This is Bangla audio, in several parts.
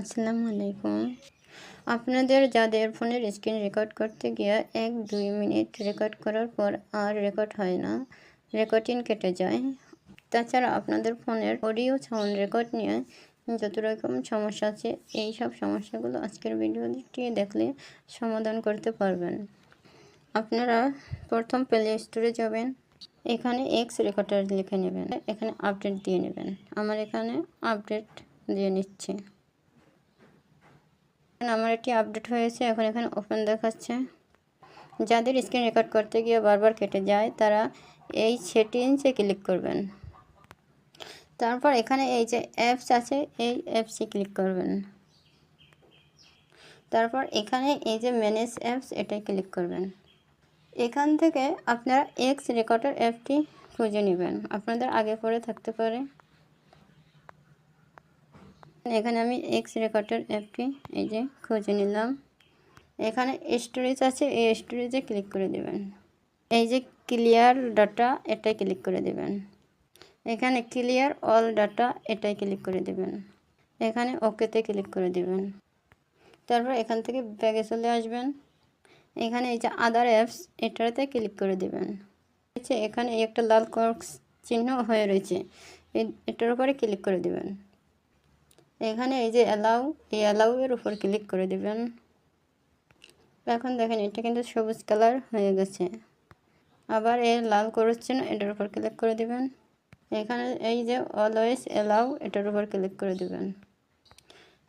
আসসালামু আলাইকুম আপনাদের যাদের ফোনের স্ক্রিন রেকর্ড করতে গিয়ে এক দুই মিনিট রেকর্ড করার পর আর রেকর্ড হয় না, রেকর্ডিং কেটে যায়। তাছাড়া আপনাদের ফোনের অডিও সাউন্ড রেকর্ড নিয়ে যত রকম সমস্যা আছে, এই সব সমস্যাগুলো আজকের ভিডিওটি দেখলে সমাধান করতে পারবেন। আপনারা প্রথম প্লে স্টোরে যাবেন, এখানে এক্স রেকর্ডার লিখে নেবেন, এখানে আপডেট দিয়ে নেবেন। আমার এখানে আপডেট দিয়ে নিচ্ছি। আমার এটি আপডেট হয়েছে, এখন এখানে ওপেন দেখাচ্ছে। যাদের স্ক্রিন রেকর্ড করতে গিয়ে বারবার কেটে যায়, তারা এই সেটিংসে ক্লিক করবেন। তারপর এখানে এই যে অ্যাপস আছে, এই অ্যাপসে ক্লিক করবেন। তারপর এখানে এই যে ম্যানেজ অ্যাপস এটাই ক্লিক করবেন। এখান থেকে আপনারা এক্স রেকর্ডার অ্যাপটি খুঁজে নেবেন। আপনাদের আগে পরে থাকতে পারে। এখানে আমি এক্স রেকর্ডের অ্যাপটি এই যে খুঁজে নিলাম। এখানে স্টোরেজ আছে, এই স্টোরেজে ক্লিক করে দেবেন। এই যে ক্লিয়ার ডাটা এটাই ক্লিক করে দেবেন। এখানে ক্লিয়ার অল ডাটা এটাই ক্লিক করে দেবেন। এখানে ওকেতে ক্লিক করে দেবেন। তারপর এখান থেকে ব্যাগে চলে আসবেন। এখানে এই যে আদার অ্যাপস এটাতে ক্লিক করে দেবেন। এখানে একটা লাল কক্স চিহ্ন হয়ে রয়েছে। এটার উপরে ক্লিক করে দেবেন। এখানে এই যে অ্যালাউ এই অ্যালাউ এর উপর ক্লিক করে দেবেন। এখন দেখেন, এটা কিন্তু সবুজ কালার হয়ে গেছে। আবার এর লাল করছেন, এটার উপর ক্লিক করে দেবেন। এখানে এই যে অলওয়েজ অ্যালাউ এটার উপর ক্লিক করে দেবেন।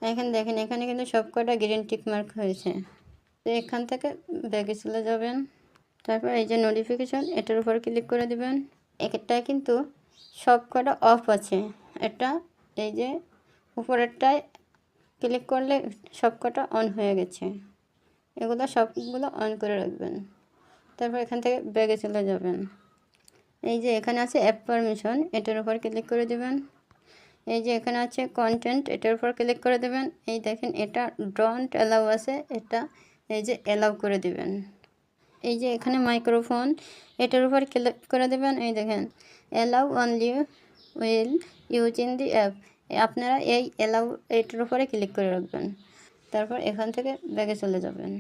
এখানে দেখেন, এখানে কিন্তু সব কটা গ্রিন টিক মার্ক হয়েছে। তো এখান থেকে ব্যাগে চলে যাবেন। তারপর এই যে নোটিফিকেশন এটার উপর ক্লিক করে দেবেন। এটা কিন্তু সব কটা অফ আছে। এটা এই যে উপরেরটায় ক্লিক করলে সব কটা অন হয়ে গেছে। এগুলো সবগুলো অন করে রাখবেন। তারপর এখান থেকে ব্যাগে চলে যাবেন। এই যে এখানে আছে অ্যাপ পারমিশন এটার উপর ক্লিক করে দেবেন। এই যে এখানে আছে কন্টেন্ট এটার উপর ক্লিক করে দেবেন। এই দেখেন এটা ডোন্ট অ্যালাউ আছে, এটা এই যে অ্যালাউ করে দেবেন। এই যে এখানে মাইক্রোফোন এটার উপর ক্লিক করে দেবেন। এই দেখেন allow only while use in the app আপনারা এই অ্যালাউ এটার উপরে ক্লিক করে রাখবেন। তারপর এখান থেকে ব্যাগে চলে যাবেন।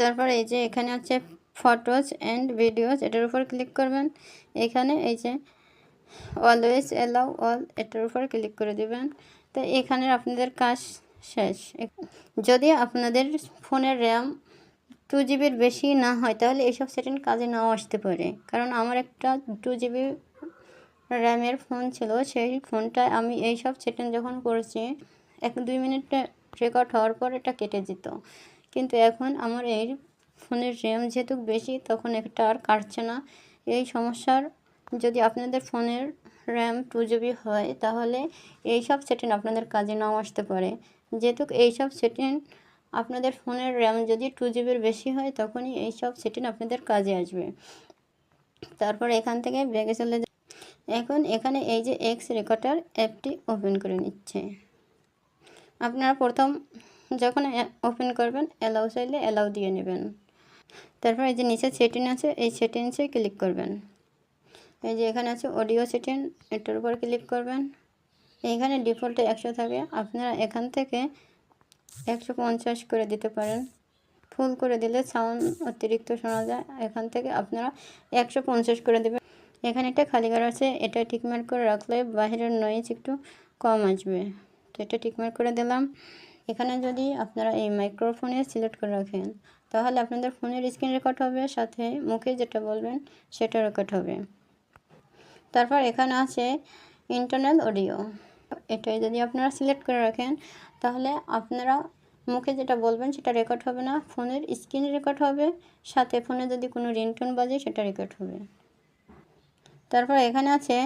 তারপর এই যে এখানে আছে ফটোজ অ্যান্ড ভিডিওস এটার উপর ক্লিক করবেন। এখানে এই যে অলওয়েজ অ্যালাউ অল এটার উপর ক্লিক করে দেবেন। তো এখানে আপনাদের কাজ শেষ। যদি আপনাদের ফোনের র্যাম টু জিবির বেশি না হয়, তাহলে এইসব সেটিং কাজে নাও আসতে পারে। কারণ আমার একটা টু জিবি র্যামের ফোন ছিল, সেই ফোনটায় আমি এই সব সেটিং যখন করেছি, এক দুই মিনিট রেকর্ড হওয়ার পর এটা কেটে যেত। কিন্তু এখন আমার এই ফোনের র্যাম যেহেতু বেশি, তখন এটা আর কাটছে না। এই সমস্যার যদি আপনাদের ফোনের র্যাম টু জিবি হয়, তাহলে এই সব সেটিং আপনাদের কাজে নাও আসতে পারে। যেহেতু এইসব সেটিং আপনাদের ফোনের র্যাম যদি টু জিবির বেশি হয়, তখনই এই সব সেটিং আপনাদের কাজে আসবে। তারপর এখান থেকে ব্যাগে চলে এখন এখানে এই যে এক্স রেকর্ডার অ্যাপটি ওপেন করে নিচ্ছে। আপনারা প্রথম যখন ওপেন করবেন অ্যালাউ চাইলে অ্যালাউ দিয়ে নেবেন। তারপর এই যে নিচে সেটিং আছে, এই সেটিংসে ক্লিক করবেন। এই যে এখানে আছে অডিও সেটিং এটার উপর ক্লিক করবেন। এইখানে ডিফল্টে একশো থাকে, আপনারা এখান থেকে একশো পঞ্চাশ করে দিতে পারেন। ফুল করে দিলে সাউন্ড অতিরিক্ত শোনা যায়, এখান থেকে আপনারা একশো পঞ্চাশ করে দেবেন। এখানে একটা খালি ঘর আছে, এটা টিকমার্ক করে রাখলে বাহিরের নয়েজ একটু কম আসবে। তো এটা টিকমার্ক করে দিলাম। এখানে যদি আপনারা এই মাইক্রোফোনে সিলেক্ট করে রাখেন, তাহলে আপনাদের ফোনের স্ক্রিন রেকর্ড হবে, সাথে মুখে যেটা বলবেন সেটা রেকর্ড হবে। তারপর এখানে আছে ইন্টারনাল অডিও এটাই যদি আপনারা সিলেক্ট করে রাখেন, তাহলে আপনারা মুখে যেটা বলবেন সেটা রেকর্ড হবে না ফোনের স্ক্রিন রেকর্ড হবে, সাথে ফোনে যদি কোনো রিংটোন বাজে সেটা রেকর্ড হবে। তারপর এখানে আছে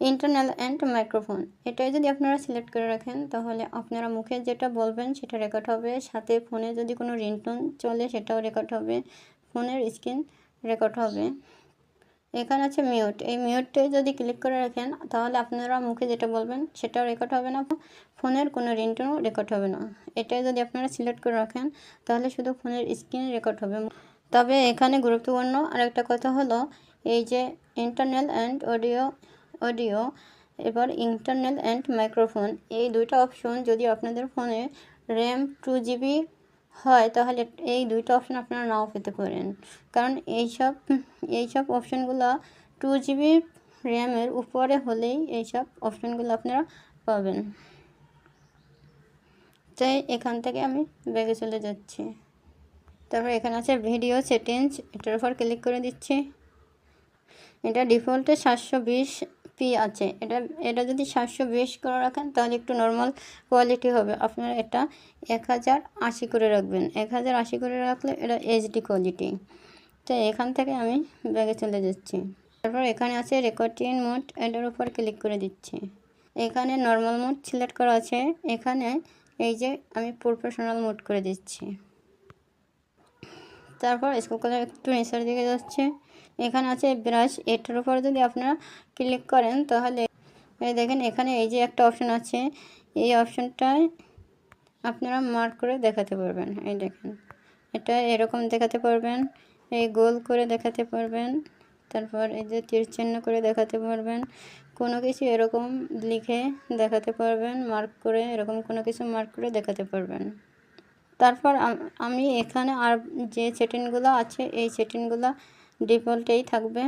ইন্টারনাল অ্যান্ড মাইক্রোফোন এটাই যদি আপনারা সিলেক্ট করে রাখেন, তাহলে আপনারা মুখে যেটা বলবেন সেটা রেকর্ড হবে। সাথে ফোনে যদি কোনো রিংটোন চলে, সেটাও রেকর্ড হবে। ফোনের স্ক্রিন রেকর্ড হবে। এখানে আছে মিউট এই মিউটে যদি ক্লিক করে রাখেন, তাহলে আপনারা মুখে যেটা বলবেন, সেটাও রেকর্ড হবে না। ফোনের কোনো রিংটোনও রেকর্ড হবে না। এটাই যদি আপনারা সিলেক্ট করে রাখেন, তাহলে শুধু ফোনের স্ক্রিন রেকর্ড হবে। তবে এখানে গুরুত্বপূর্ণ আরেকটা কথা হলো এই যে ইন্টারনাল অ্যান্ড অডিও অডিও এবার ইন্টারনাল অ্যান্ড মাইক্রোফোন এই দুইটা অপশন যদি আপনাদের ফোনে র্যাম টু জিবি হয়, তাহলে এই দুইটা অপশন আপনারা নাও পেতে পারেন। কারণ এইসব এইসব অপশনগুলো টু জিবি র্যামের উপরে হলেই এইসব অপশনগুলো আপনারা পাবেন। তাই এখান থেকে আমি ব্যাগে চলে যাচ্ছি। তারপর এখানে আছে ভিডিও সেটিংস এটার উপর ক্লিক করে দিচ্ছি। এটা ডিফল্টে সাতশো বিশ পি আছে। এটা এটা যদি সাতশো বিশ করে রাখেন, তাহলে একটু নর্মাল কোয়ালিটি হবে। আপনারা এটা এক হাজার আশি করে রাখবেন। এক হাজার আশি করে রাখলে এটা এইচডি কোয়ালিটি তো এখান থেকে আমি ব্যাগে চলে যাচ্ছি। তারপর এখানে আছে রেকর্ডিং মোড এটার উপর ক্লিক করে দিচ্ছি। এখানে নর্মাল মোড সিলেক্ট করা আছে। এখানে এই যে আমি প্রফেশনাল মোড করে দিচ্ছি। তারপর স্কুল কলার একটু নিচের দিকে যাচ্ছে। এখানে আছে ব্রাশ এটার উপর যদি আপনারা ক্লিক করেন, তাহলে এই দেখেন এখানে এই যে একটা অপশন আছে, এই অপশনটায় আপনারা মার্ক করে দেখাতে পারবেন। এই দেখেন, এটা এরকম দেখাতে পারবেন, এই গোল করে দেখাতে পারবেন, তারপর এই যে তীর চিহ্ন করে দেখাতে পারবেন, কোনো কিছু এরকম লিখে দেখাতে পারবেন মার্ক করে এরকম কোনো কিছু মার্ক করে দেখাতে পারবেন। তারপর আমি এখানে আর যে সেটিংগুলো আছে, এই সেটিংগুলো ডিফল্টেই থাকবে।